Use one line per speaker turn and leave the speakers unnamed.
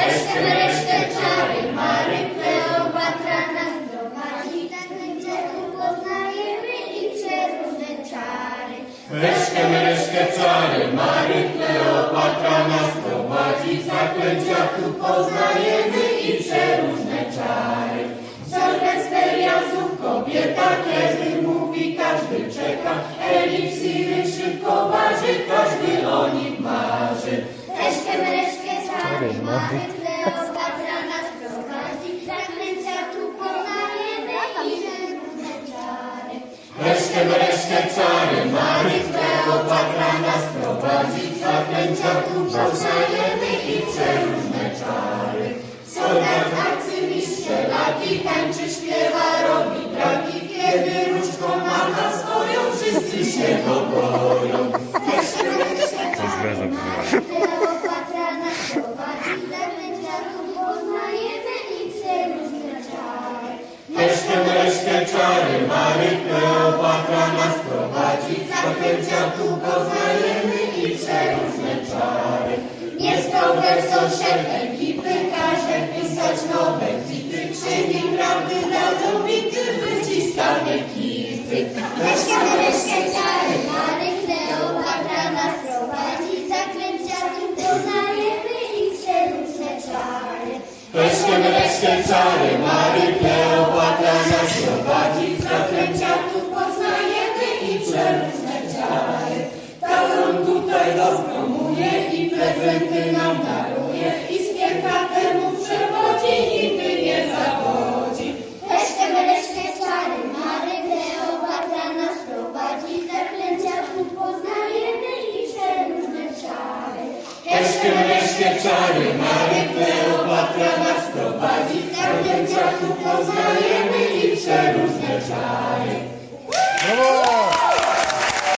Resztę, resztę czary, Mary Kleopatra nas prowadzi, zaklęcia tu poznajemy i przeróżne czary.
Resztę, resztę czary, czary,
Mary Kleopatra nas prowadzi. Zaklęcia tu poznajemy i różne czary.
Resztę, resztę czary, Mary Kleopatra nas prowadzi, zaklęcia tu poznajemy i przeróżne czary.
Soldat arcymistrz laki tańczy, śpiewa, robi dragi. Kiedy różdżką macha swoją, wszyscy się go boją. Resztę czary, Mary Kleopatra nas prowadzi, zaklęcia tu poznajemy i przeróżne czary. Jest to wersor szef ekipy, każe pisać nowe hity. Czyni prawdy dadzą bity, wyciskamy kity. Resztę, resztę czary, Mary Kleopatra nas prowadzi. Zaklęcia tu poznajemy i przeróżne czary.
Resztę, resztę czary, Mary
i prezenty nam daruje. I spieka temu przewodzi, nigdy nie zawodzi. Resztę, resztę czary, Mary Kleopatra nas prowadzi. Zaklęcia tu poznajemy i przeróżne czary.
Resztę, resztę czary, Mary Kleopatra nas prowadzi, zaklęcia tu poznajemy i przeróżne czary.
Brawo!